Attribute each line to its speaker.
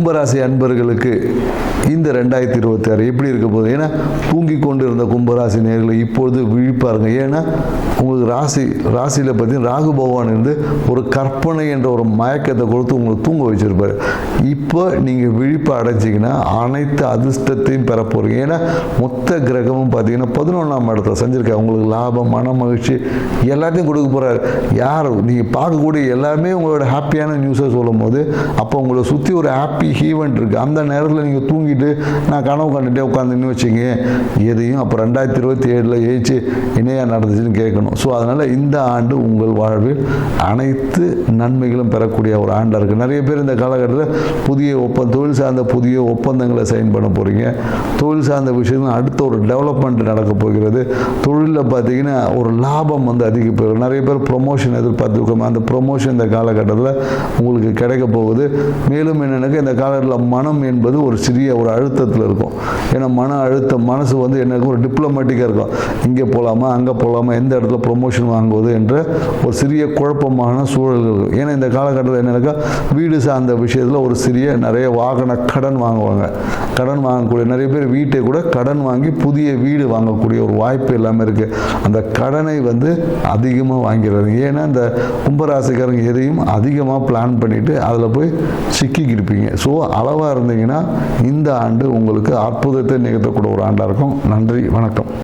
Speaker 1: கும்பராசி அன்பர்களுக்கு இந்த ரெண்டாயிரத்தி இருபத்தி ஆறு எப்படி இருக்க போகுது? ஏன்னா தூங்கி கொண்டு இருந்த கும்பராசி நேர்களை இப்பொழுது விழிப்பாருங்க ஏன்னா உங்களுக்கு ராசி ராசியில் பார்த்தீங்கன்னா ராகு பகவான் இருந்து ஒரு கற்பனை என்ற ஒரு மயக்கத்தை கொடுத்து உங்களை தூங்க வச்சுருப்பார். இப்போ நீங்கள் விழிப்பு அடைஞ்சிங்கன்னா அனைத்து அதிர்ஷ்டத்தையும் பெற போகிறீங்க ஏன்னா மொத்த கிரகமும் பார்த்தீங்கன்னா பதினொன்றாம் இடத்துல செஞ்சுருக்காரு உங்களுக்கு லாபம் மன மகிழ்ச்சி எல்லாத்தையும் கொடுக்க போகிறாரு யார்? நீங்கள் பார்க்கக்கூடிய எல்லாமே உங்களோட ஹாப்பியான நியூஸை சொல்லும் போது அப்போ உங்களை சுற்றி ஒரு ஹாப்பி ஈவெண்ட் இருக்குது அந்த நேரத்தில் நீங்கள் தூங்கிட்டு நான் கனவு கண்டுட்டே உட்காந்துன்னு வச்சுங்க. எதையும் அப்போ ரெண்டாயிரத்தி இருபத்தி ஏழில் ஏச்சு இணையாக நடந்துச்சுன்னு கேட்கணும். ஸோ அதனால் இந்த ஆண்டு உங்கள் வாழ்வில் அனைத்து நன்மைகளும் பெறக்கூடிய ஒரு ஆண்டாக இருக்குது நிறைய பேர் இந்த காலகட்டத்தில் புதிய ஒப்பந்தம் தொழில் சார்ந்த புதிய ஒப்பந்தங்களை சைன் பண்ண போகிறீங்க தொழில் சார்ந்த விஷயங்கள் அடுத்த ஒரு டெவலப்மெண்ட் நடக்க போகிறது. தொழிலில் பார்த்தீங்கன்னா ஒரு லாபம் வந்து அதிகப்படும் நிறைய பேர் ப்ரொமோஷன் எதிர்பார்த்துருக்கோம். அந்த ப்ரொமோஷன் இந்த காலகட்டத்தில் உங்களுக்கு கிடைக்க போகுது. மேலும் என்னென்னாக்கா இந்த காலகட்டத்தில் மனம் என்பது ஒரு சிறிய ஒரு அழுத்தத்தில் இருக்கும். ஏன்னா மன அழுத்தம் மனசு வந்து எனக்கு ஒரு டிப்ளமேட்டிக்காக இருக்கும். இங்கே போகலாமா அங்கே போகலாமா எந்த இடத்துல ப்ரொமோஷன் வாங்குவது என்ற ஒரு சிறிய குழப்பமான சூழல்கள் இருக்கும். ஏன்னா இந்த காலகட்டத்தில் என்னக்கா வீடு சார்ந்த விஷயத்தில் ஒரு சிறிய நிறைய வாகன கடன் வாங்குவாங்க. கடன் வாங்கக்கூடிய நிறைய பேர் வீட்டை கூட கடன் வாங்கி புதிய வீடு வாங்கக்கூடிய ஒரு வாய்ப்பு எல்லாமே இருக்குது அந்த கடனை வந்து அதிகமாக வாங்கிறாங்க ஏன்னா இந்த கும்பராசிக்காரங்க எதையும் அதிகமாக பிளான் பண்ணிவிட்டு அதில் போய் சிக்கிக்கிருப்பீங்க ஸோ அளவாக இருந்தீங்கன்னா இந்த ஆண்டு உங்களுக்கு அற்புதத்தை நிகழ்த்தக்கூடிய ஒரு ஆண்டாக இருக்கும். நன்றி வணக்கம்.